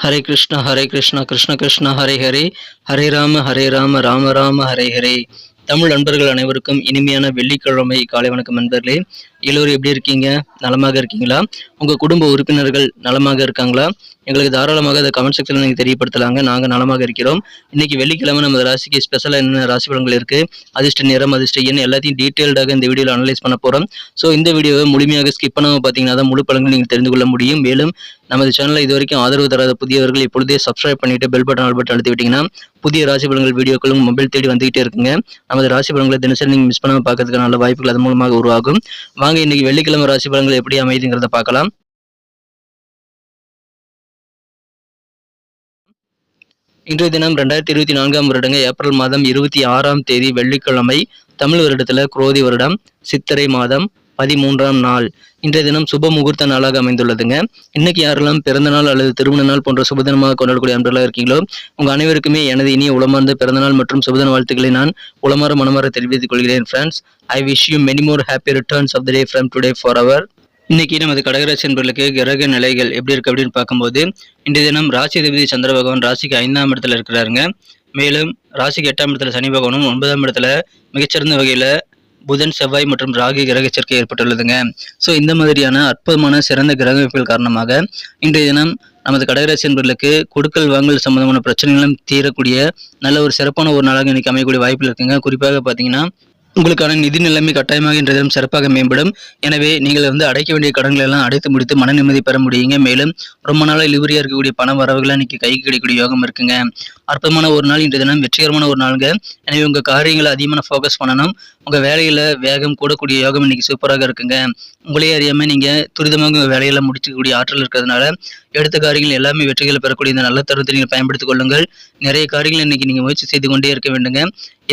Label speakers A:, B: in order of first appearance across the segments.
A: ஹரே கிருஷ்ணா ஹரே கிருஷ்ணா கிருஷ்ண கிருஷ்ணா ஹரே ஹரே. ஹரே ராம ஹரே ராம ராம ராம ஹரே ஹரே. தமிழ் நண்பர்கள் அனைவருக்கும் இனிமையான வெள்ளிக்கிழமை காலை வணக்கம் நண்பர்களே எல்லோரும் எப்படி இருக்கீங்க? நலமாக இருக்கீங்களா? உங்க குடும்ப உறுப்பினர்கள் நலமாக இருக்காங்களா? எங்களுக்கு தாராளமாக அதை கமெண்ட் செக்ஷனில் நீங்கள் தெரியப்படுத்தலாங்க. நாங்கள் நலமாக இருக்கிறோம். இன்னைக்கு வெள்ளிக்கிழமை நம்ம ராசிக்கு ஸ்பெஷலாக என்ன ராசி பலன்கள் இருக்குது அதிர்ஷ்ட நிறம் அதிர்ஷ்ட எண் எல்லாத்தையும் டீட்டெயில்டாக இந்த வீடியோவில் அனலைஸ் பண்ண போகிறோம் ஸோ இந்த வீடியோவை முழுமையாக ஸ்கிப் பண்ணாமல் பார்த்தீங்கன்னா தான் முழு பலன்கள் நீங்கள் தெரிந்து கொள்ள முடியும். மேலும் நமது சேனலில் இது வரைக்கும் ஆதரவு தராத புதியவர்கள் இப்பொழுதே சப்ஸ்கிரைப் பண்ணிட்டு பெல் பட்டன் ஆல் பட்டன் அழுத்தி விட்டிங்கன்னா புதிய ராசி பலன்கள் வீடியோக்களும் மொபைல் தேடி வந்துகிட்டே இருக்குங்க. நமது ராசி பலன்களை தினசரி நீங்கள் மிஸ் பண்ணாமல் பார்க்கறதுக்கு நல்ல வாய்ப்புகள் அது மூலமாக உருவாகும். வாங்க இன்னைக்கு வெள்ளிக்கிழமை ராசி பலன்கள் எப்படி அமைதுங்கிறத பார்க்கலாம். இன்றைய தினம் ரெண்டாயிரத்தி இருபத்தி நான்காம் வருடங்க ஏப்ரல் மாதம் இருபத்தி ஆறாம் தேதி வெள்ளிக்கிழமை தமிழ் வருடத்துல குரோதி வருடம் சித்திரை மாதம் பதிமூன்றாம் நாள். இன்றைய தினம் சுப முகூர்த்த நாளாக அமைந்துள்ளதுங்க. இன்னைக்கு யாரெல்லாம் பிறந்த நாள் அல்லது திருமண நாள் போன்ற சுபதினமாக கொண்டாடக்கூடிய அன்பர்களாக இருக்கீங்களோ உங்க அனைவருக்குமே எனது இனிய உளமார்ந்த பிறந்தநாள் மற்றும் சுபதின வாழ்த்துக்களை நான் உளமாற மனமாற தெரிவித்துக் கொள்கிறேன் friends I wish you many more happy returns of the day from today for our இன்னைக்கு நமது கடகராசி என்பர்களுக்கு கிரக நிலைகள் எப்படி இருக்கு அப்படின்னு பார்க்கும்போது இன்றைய தினம் ராசி அதிபதி சந்திர பகவான் ராசிக்கு ஐந்தாம் இடத்துல இருக்கிறாருங்க. மேலும் ராசிக்கு எட்டாம் இடத்துல சனி பகவானும் ஒன்பதாம் இடத்துல மிகச்சிறந்த வகையில புதன் செவ்வாய் மற்றும் ராகு கிரக சேர்க்கை ஏற்பட்டுள்ளதுங்க. ஸோ இந்த மாதிரியான அற்புதமான சிறந்த கிரக அமைப்புகள் காரணமாக இன்றைய தினம் நமது கடகராசி என்பர்களுக்கு கொடுக்கல் வாங்கல் சம்பந்தமான பிரச்சனைகளும் தீரக்கூடிய நல்ல ஒரு சிறப்பான ஒரு நாளாக இன்னைக்கு அமையக்கூடிய வாய்ப்புகள் இருக்குங்க. குறிப்பாக பார்த்தீங்கன்னா உங்களுக்கான நிதி நிலைமை கட்டாயமாக இன்றைய தினம் சிறப்பாக மேம்படும். எனவே நீங்கள் வந்து அடைக்க வேண்டிய கடன்களை எல்லாம் அடைத்து முடித்து மன நிம்மதி பெற முடியுங்க. மேலும் ரொம்ப நாளாக இழுவரியாக இருக்கக்கூடிய பண வரவுகளாக இன்னைக்கு கைக்கு கிடைக்கக்கூடிய யோகம் இருக்குங்க. அற்புதமான ஒரு நாள் இன்றைய தினம் வெற்றிகரமான ஒரு நாளுங்க. எனவே உங்க காரியங்களை அதிகமான ஃபோக்கஸ் பண்ணணும். உங்க வேலையில வேகம் கூடக்கூடிய யோகம் இன்னைக்கு சூப்பராக இருக்குங்க. உங்களே அறியாம நீங்க துரிதமாக உங்கள் வேலையெல்லாம் முடிச்சுக்கூடிய ஆற்றல் இருக்கிறதுனால எடுத்த காரியங்கள் எல்லாமே வெற்றிகளை பெறக்கூடிய இந்த நல்ல தருணத்தை நீங்கள் பயன்படுத்திக் கொள்ளுங்கள். நிறைய காரியங்கள் இன்னைக்கு நீங்கள் முயற்சி செய்து கொண்டே இருக்க வேண்டுங்க.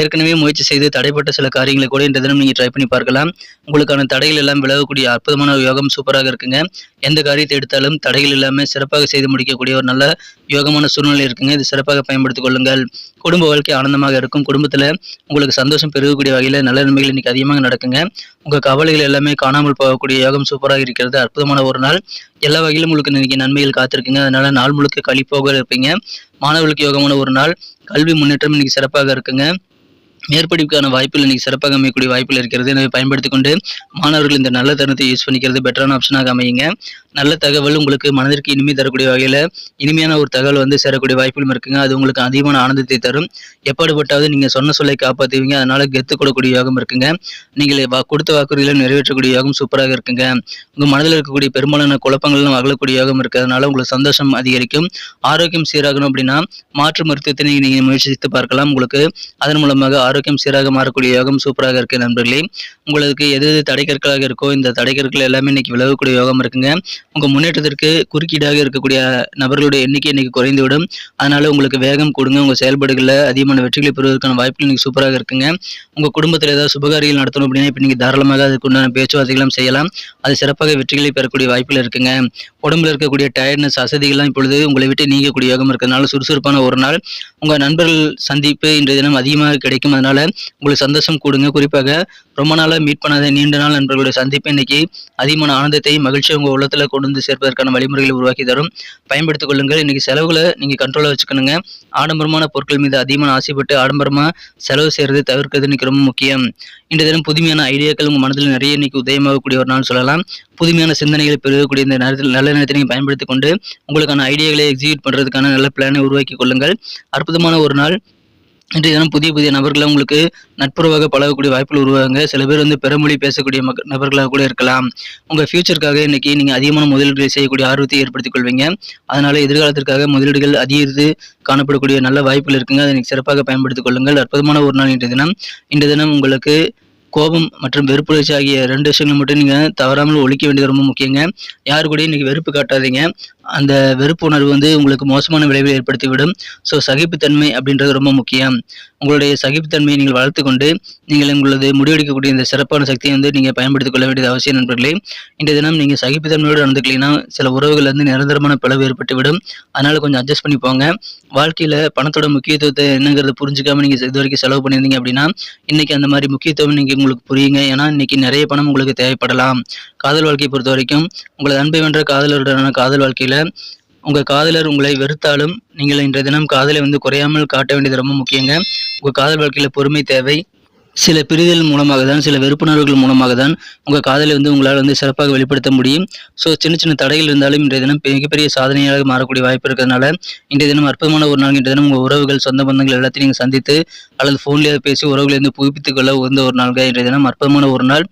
A: ஏற்கனவே முயற்சி செய்து தடைப்பட்ட சில காரியங்களை கூட இந்த தினம் நீங்கள் ட்ரை பண்ணி பார்க்கலாம். உங்களுக்கான தடைகள் எல்லாம் விலகக்கூடிய அற்புதமான ஒரு யோகம் சூப்பராக இருக்குங்க. எந்த காரியத்தை எடுத்தாலும் தடைகள் இல்லாமல் சிறப்பாக செய்து முடிக்கக்கூடிய ஒரு நல்ல யோகமான சூழ்நிலை இருக்குங்க. இது சிறப்பாக பயன்படுத்திக் கொள்ளுங்கள். குடும்ப வாழ்க்கை ஆனந்தமாக இருக்கும். குடும்பத்தில் உங்களுக்கு சந்தோஷம் பெருகக்கூடிய வகையில் நல்ல நன்மைகள் இன்னைக்கு அதிகமாக நடக்குங்க. உங்கள் கவலைகள் எல்லாமே காணாமல் போகக்கூடிய யோகம் சூப்பராக இருக்கிறது. அற்புதமான ஒரு நாள். எல்லா வகையிலும் உங்களுக்கு இன்னைக்கு நன்மைகள் காத்திருக்குங்க. அதனால நாள் முழுக்க கழிப்போக இருப்பீங்க. மாணவர்களுக்கு யோகமான ஒரு நாள். கல்வி முன்னேற்றம் இன்னைக்கு சிறப்பாக இருக்குங்க. மேற்படிப்புக்கான வாய்ப்புகள் இன்னைக்கு சிறப்பாக அமையக்கூடிய வாய்ப்புகள் இருக்கிறது. எனவே பயன்படுத்தி கொண்டு மாணவர்கள் இந்த நல்ல தருணத்தை யூஸ் பண்ணிக்கிறது பெட்டரான ஆப்ஷனாக அமையுங்க. நல்ல தகவல் உங்களுக்கு மனதிற்கு இனிமை தரக்கூடிய வகையில் இனிமையான ஒரு தகவல் வந்து சேரக்கூடிய வாய்ப்புகளும் இருக்குங்க. அது உங்களுக்கு அதிகமான ஆனந்தத்தை தரும். எப்பாடுபட்டாவது நீங்கள் சொன்ன சொல்லை காப்பாற்றுவீங்க அதனால கெத்து கொடுக்கக்கூடிய யோகம் இருக்குங்க. நீங்கள் வா கொடுத்த வாக்குறுதிகளை நிறைவேற்றக்கூடிய யோகம் சூப்பராக இருக்குங்க. உங்கள் மனதில் இருக்கக்கூடிய பெரும்பாலான குழப்பங்களும் அகலக்கூடிய யோகம் இருக்கிறதுனால உங்களுக்கு சந்தோஷம் அதிகரிக்கும். ஆரோக்கியம் சீராகணும் அப்படின்னா மாற்று மருத்துவத்தை நீங்கள் முயற்சித்து பார்க்கலாம். உங்களுக்கு அதன் மூலமாக ஆரோக்கியம் சீராக மாறக்கூடிய யோகம் சூப்பராக இருக்கு நண்பர்களே. உங்களுக்கு எது எது தடைக்கற்களாக இருக்கோ இந்த தடைக்கற்கள் எல்லாமே இன்னைக்கு விலகக்கூடிய யோகம் இருக்குங்க. உங்க முன்னேற்றத்திற்கு குறுக்கீடாக இருக்கக்கூடிய நபர்களுடைய எண்ணிக்கை இன்னைக்கு குறைந்துவிடும். அதனால உங்களுக்கு வேகம் கொடுங்க. உங்க செயல்பாடுகளில் அதிகமான வெற்றிகளை பெறுவதற்கான வாய்ப்புகள் இன்னைக்கு சூப்பராக இருக்குங்க. உங்க குடும்பத்தில் ஏதாவது சுபகாரிகள் நடத்தணும் அப்படின்னா இப்போ நீங்க தாராளமாக அதுக்கு உண்டான பேச்சுவார்த்தைகளும் செய்யலாம். அது சிறப்பாக வெற்றிகளை பெறக்கூடிய வாய்ப்புகள் இருக்குங்க. உடம்புல இருக்கக்கூடிய டயர்ட்னஸ் அசதிகள்லாம் இப்பொழுது உங்களை விட்டு நீங்கக்கூடிய யோகம் இருக்கிறதுனால சுறுசுறுப்பான ஒரு நாள். உங்க நண்பர்கள் சந்திப்பு இன்றைய தினம் அதிகமாக கிடைக்கும். அதனால் உங்களுக்கு சந்தோஷம் கொடுங்க. குறிப்பாக ரொம்ப நாளாக மீட் பண்ணாத நீண்ட நாள் நண்பர்களுடைய சந்திப்பு இன்னைக்கு அதிகமான ஆனந்தத்தையும் மகிழ்ச்சியை உங்கள் உள்ளத்தில் கொண்டு வந்து சேர்ப்பதற்கான வழிமுறைகளை உருவாக்கி தரும். பயன்படுத்திக் கொள்ளுங்கள். இன்னைக்கு செலவுகளை நீங்கள் கண்ட்ரோலா வச்சுக்கணுங்க. ஆடம்பரமான பொருட்கள் மீது அதிகமான ஆசைப்பட்டு ஆடம்பரமா செலவு செய்யறது தவிர்க்கிறது இன்னைக்கு ரொம்ப முக்கியம். இந்த தினம் புதுமையான ஐடியாக்கள் உங்கள் மனதில் நிறைய இன்னைக்கு உதயமாகக்கூடிய ஒரு நாள் சொல்லலாம். புதுமையான சிந்தனைகளை பெருகக்கூடிய இந்த நேரத்தில் நல்ல நேரத்தை நீங்கள் பயன்படுத்திக் கொண்டு உங்களுக்கான ஐடியாக்களை எக்ஸிக்யூட் பண்ணுறதுக்கான நல்ல பிளானை உருவாக்கி கொள்ளுங்கள். அற்புதமான ஒரு நாள். இன்றைய தினம் புதிய புதிய நபர்களை உங்களுக்கு நட்புறவாக பழகக்கூடிய வாய்ப்புகள் உருவாங்க சில பேர் வந்து பிறமொழி பேசக்கூடிய மக் நபர்களாக கூட இருக்கலாம். உங்கள் ஃபியூச்சருக்காக இன்றைக்கி நீங்கள் அதிகமான முதலீடுகளை செய்யக்கூடிய ஆர்வத்தை ஏற்படுத்திக் கொள்வீங்க. அதனால் எதிர்காலத்திற்காக முதலீடுகள் அதிகரித்து காணப்படக்கூடிய நல்ல வாய்ப்புகள் இருக்குங்க. அதை நீங்கள் சிறப்பாக பயன்படுத்திக் கொள்ளுங்கள். அற்புதமான ஒரு நாள் இன்றைய தினம். இன்றைய தினம் உங்களுக்கு கோபம் மற்றும் வெறுப்புணர்ச்சி ஆகிய ரெண்டு விஷயங்களை மட்டும் நீங்கள் தவறாமல் ஒழிக்க வேண்டியது ரொம்ப முக்கியங்க. யாரு கூடயும் நீங்கள் வெறுப்பு காட்டாதீங்க. அந்த வெறுப்பு உணர்வு வந்து உங்களுக்கு மோசமான விளைவை ஏற்படுத்திவிடும். ஸோ சகிப்புத்தன்மை அப்படின்றது ரொம்ப முக்கியம். உங்களுடைய சகிப்புத்தன்மையை நீங்கள் வளர்த்து கொண்டு நீங்கள் உங்களது முடிவெடுக்கக்கூடிய இந்த சிறப்பான சக்தியை வந்து நீங்கள் பயன்படுத்திக் கொள்ள வேண்டியது அவசியம் நண்பர்களே. இன்றைய தினம் நீங்கள் சகிப்புத்தன்மையோடு நடந்துக்கலீங்கன்னா சில உறவுகள் வந்து நிரந்தரமான பிளவு ஏற்பட்டுவிடும். அதனால் கொஞ்சம் அட்ஜஸ்ட் பண்ணி போங்க. வாழ்க்கையில் பணத்தோட முக்கியத்துவத்தை என்னங்கிறத புரிஞ்சுக்காம நீங்கள் இது வரைக்கும் செலவு பண்ணியிருந்தீங்க அப்படின்னா இன்னைக்கு அந்த மாதிரி முக்கியத்துவம் நீங்கள் உங்களுக்கு புரியுங்க. ஏன்னா இன்னைக்கு நிறைய பணம் உங்களுக்கு தேவைப்படலாம். காதல் வாழ்க்கையை பொறுத்த வரைக்கும் உங்களது அன்பை வென்ற காதலருடனான காதல் வாழ்க்கையில உங்கள் காதலர் உங்களை வெறுத்தாலும் நீங்கள் இன்றைய தினம் காதலை வந்து குறையாமல் காட்ட வேண்டியது ரொம்ப முக்கியங்க. உங்கள் காதல் வாழ்க்கையில் பொறுமை தேவை. சில பிரிதல் மூலமாக தான் சில வெறுப்புணர்வுகள் மூலமாக தான் உங்கள் காதலை வந்து உங்களால் வந்து சிறப்பாக வெளிப்படுத்த முடியும். ஸோ சின்ன சின்ன தடைகள் இருந்தாலும் இன்றைய தினம் மிகப்பெரிய சாதனையாக மாறக்கூடிய வாய்ப்பு இருக்கிறதுனால இன்றைய தினம் அற்புதமான ஒரு நாள். இன்றைய தினம் உங்கள் உறவுகள் சொந்த பந்தங்கள் எல்லாத்தையும் நீங்கள் சந்தித்து அல்லது ஃபோன்லேயே பேசி உறவுகளை வந்து உகந்த ஒரு நாள்கள் இன்றைய தினம் அற்புதமான ஒரு நாள்.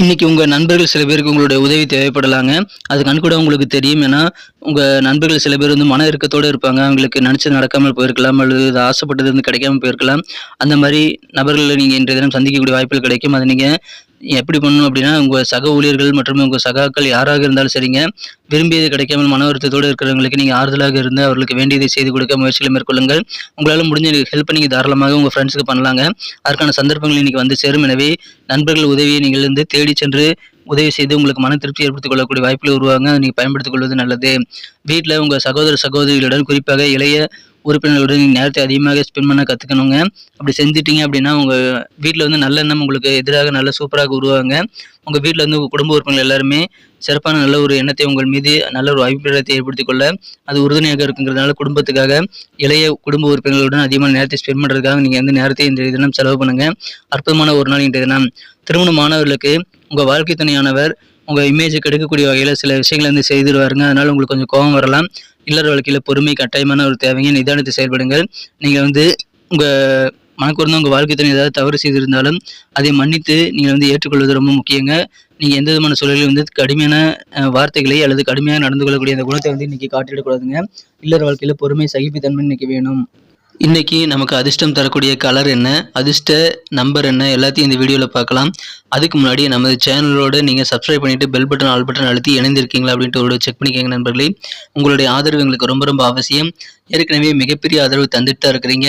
A: இன்றைக்கி இன்னைக்கு உங்கள் நண்பர்கள் சில பேருக்கு உங்களுடைய உதவி தேவைப்படலாங்க. அது கண்கூட உங்களுக்கு தெரியும். ஏன்னா உங்கள் நண்பர்கள் சில பேர் வந்து மன இறுக்கத்தோடு இருப்பாங்க. அவங்களுக்கு நினச்சது நடக்காமல் போயிருக்கலாம். அல்லது இது ஆசைப்பட்டது வந்து கிடைக்காம போயிருக்கலாம். அந்த மாதிரி நபர்களை நீங்கள் இன்றைய தினம் சந்திக்கக்கூடிய வாய்ப்புகள் கிடைக்கும். அதை நீங்கள் எப்படி பண்ணணும் அப்படின்னா உங்கள் சக ஊழியர்கள் மற்றும் உங்கள் சகாக்கள் யாராக இருந்தாலும் சரிங்க. விரும்பியது கிடைக்காமல் மன வருத்தத்தோடு இருக்கிறவங்களுக்கு நீங்கள் ஆறுதலாக இருந்து அவர்களுக்கு வேண்டியதை செய்து கொடுக்க முயற்சிகளை மேற்கொள்ளுங்கள். உங்களால் முடிஞ்ச ஹெல்ப் நீங்கள் தாராளமாக உங்கள் ஃப்ரெண்ட்ஸுக்கு பண்ணலாங்க. அதற்கான சந்தர்ப்பங்கள் இன்னைக்கு வந்து சேரும். எனவே நண்பர்கள் உதவியை நீங்கள் வந்து தேடி சென்று உதவி செய்து உங்களுக்கு மன திருப்தி ஏற்படுத்திக் கொள்ளக்கூடிய வாய்ப்புகள் உருவாங்க. அதை நீங்கள் பயன்படுத்திக் கொள்வது நல்லது. வீட்டில் உங்கள் சகோதர சகோதரிகளுடன் குறிப்பாக இளைய உறுப்பினர்களுடன் நீங்கள் நேரத்தை அதிகமாக ஸ்பெண்ட் பண்ண கற்றுக்கணுங்க அப்படி செஞ்சிட்டிங்க அப்படின்னா உங்கள் வீட்டில் வந்து நல்ல எண்ணம் உங்களுக்கு எதிராக நல்ல சூப்பராக உருவாங்க உங்கள் வீட்டில் வந்து உங்கள் குடும்ப உறுப்பினர்கள் எல்லாருமே சிறப்பான நல்ல ஒரு எண்ணத்தை உங்கள் மீது நல்ல ஒரு அபிப்பிராயத்தை ஏற்படுத்திக் கொள்ள அது உறுதுணையாக இருக்குங்கிறதுனால குடும்பத்துக்காக இளைய குடும்ப உறுப்பினர்களுடன் அதிகமான நேரத்தை ஸ்பெண்ட் பண்ணுறதுக்காக நீங்கள் வந்து நேரத்தை இன்றைய தினம் செலவு பண்ணுங்கள் அற்புதமான ஒரு நாள் இன்றைய தினம். திருமணமானவர்களுக்கு உங்கள் வாழ்க்கை துணையானவர் உங்கள் இமேஜை கெடுக்கக்கூடிய வகையில் சில விஷயங்களை வந்து செய்திருவாருங்க. அதனால் உங்களுக்கு கொஞ்சம் கோபம் வரலாம். இல்லற வாழ்க்கையில் பொறுமை கட்டாயமான ஒரு தேவைங்க. நிதானத்தை செயல்படுங்கள். நீங்கள் வந்து உங்கள் மனக்குறந்த உங்கள் வாழ்க்கை துணை ஏதாவது தவறு செய்திருந்தாலும் அதை மன்னித்து நீங்கள் வந்து ஏற்றுக்கொள்வது ரொம்ப முக்கியங்க. நீங்கள் எந்த விதமான சூழலில் வந்து கடுமையான வார்த்தைகளை அல்லது கடுமையாக நடந்து கொள்ளக்கூடிய அந்த குணத்தை வந்து இன்றைக்கி காட்டிடக்கூடாதுங்க இல்லற வாழ்க்கையில் பொறுமை சகிப்புத்தன்மை இன்றைக்கி வேணும். இன்றைக்கி நமக்கு அதிர்ஷ்டம் தரக்கூடிய கலர் என்ன அதிர்ஷ்ட நம்பர் என்ன எல்லாத்தையும் இந்த வீடியோவில் பார்க்கலாம். அதுக்கு முன்னாடி நமது சேனலோடு நீங்கள் சப்ஸ்கிரைப் பண்ணிவிட்டு பெல் பட்டன் ஆல் பட்டன் அழுத்தி இணைந்திருக்கீங்களா அப்படின்ட்டு ஒரு செக் பண்ணிக்கோங்க நண்பர்களே. உங்களுடைய ஆதரவு எங்களுக்கு ரொம்ப ரொம்ப அவசியம். ஏற்கனவே மிகப்பெரிய ஆதரவு தந்துட்டு தான் இருக்கிறீங்க.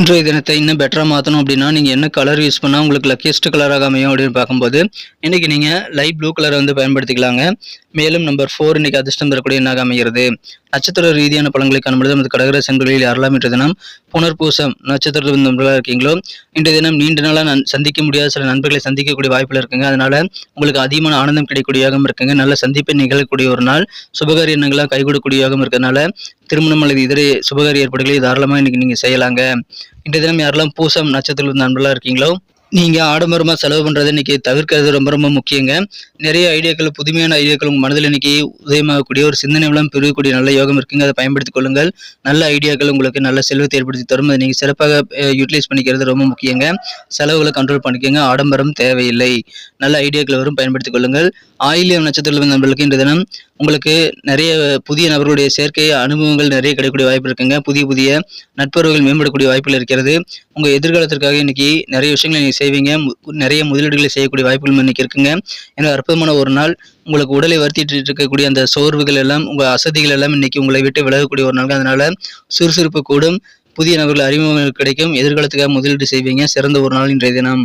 A: இன்றைய தினத்தை இன்னும் பெட்டராக மாற்றணும் அப்படின்னா நீங்கள் என்ன கலர் யூஸ் பண்ணால் உங்களுக்கு லக்கியஸ்ட் கலராக அமையும் அப்படின்னு பார்க்கும்போது இன்றைக்கி நீங்கள் லைட் ப்ளூ கலரை வந்து பயன்படுத்திக்கலாங்க. மேலும் நம்பர் ஃபோர் இன்னைக்கு அதிர்ஷ்டம் தரக்கூடிய எண்ணாக அமைகிறது? நட்சத்திர ரீதியான பழங்களை காணும்பொழுது நமது கடகர என்பர்களில் யாரெல்லாம் இன்றைய தினம் புனர்பூசம் நட்சத்திர நண்பர்களாக இருக்கீங்களோ இன்றைய தினம் நீண்ட நாளாக நன் சந்திக்க முடியாத சில நண்பர்களை சந்திக்கக்கூடிய வாய்ப்பில் இருக்குங்க. அதனால் உங்களுக்கு அதிகமான ஆனந்தம் கிடைக்கக்கூடியதாகவும் இருக்குங்க. நல்ல சந்திப்பை நிகழக்கூடிய ஒரு நாள் சுபகாரிய எண்ணங்களாக கைகூடக்கூடியதாகவும் இருக்கிறதுனால திருமணம் அல்லது இதர சுபகாரி ஏற்பாடுகளை தாராளமாக இன்றைக்கி நீங்கள் செய்யலாங்க. இன்றைய தினம் யாரெல்லாம் பூசம் நட்சத்திர நண்பர்களாக இருக்கீங்களோ நீங்கள் ஆடம்பரமாக செலவு பண்ணுறதை இன்றைக்கி தவிர்க்கிறது ரொம்ப ரொம்ப முக்கியங்க. நிறைய ஐடியாக்கள் புதுமையான ஐடியாக்கள் உங்கள் மனதில் இன்னைக்கு உதயமாகக்கூடிய ஒரு சிந்தனை வளம் பெருகக்கூடிய நல்ல யோகம் இருக்குங்க. அதை பயன்படுத்திக் கொள்ளுங்கள். நல்ல ஐடியாக்கள் உங்களுக்கு நல்ல செல்வத்தை ஏற்படுத்தி தரும். அதை நீங்கள் சிறப்பாக யூட்டிலைஸ் பண்ணிக்கிறது ரொம்ப முக்கியங்க. செலவுகளை கண்ட்ரோல் பண்ணிக்கோங்க. ஆடம்பரம் தேவையில்லை. நல்ல ஐடியாக்களை வரும் பயன்படுத்திக் கொள்ளுங்கள். ஆயிலியம் நட்சத்திரத்தில் நண்பர்களுக்கு இன்றைய தினம் உங்களுக்கு நிறைய புதிய நபர்களுடைய சேர்க்கை அனுபவங்கள் நிறைய கிடைக்கக்கூடிய வாய்ப்பு இருக்குங்க. புதிய புதிய நட்புறவுகள் மேம்படக்கூடிய வாய்ப்புகள் இருக்கிறது. உங்கள் எதிர்காலத்திற்காக இன்னைக்கு நிறைய விஷயங்களை நீங்கள் செய்வீங்க. நிறைய முதலீடுகளை செய்யக்கூடிய வாய்ப்புகள் இன்னைக்கு இருக்குங்க. ஏன்னா அற்புதமான ஒரு நாள். உங்களுக்கு உடலை வருத்திட்டு இருக்கக்கூடிய அந்த சோர்வுகள் எல்லாம் உங்கள் அசதிகள் எல்லாம் இன்னைக்கு உங்களை விட்டு விலகக்கூடிய ஒரு நாள் அதனால சுறுசுறுப்பு கூடும். புதிய நபர்கள் அறிமுகங்கள் கிடைக்கும். எதிர்காலத்துக்காக முதலீடு செய்வீங்க. சிறந்த ஒரு நாள் இன்றைய தினம்.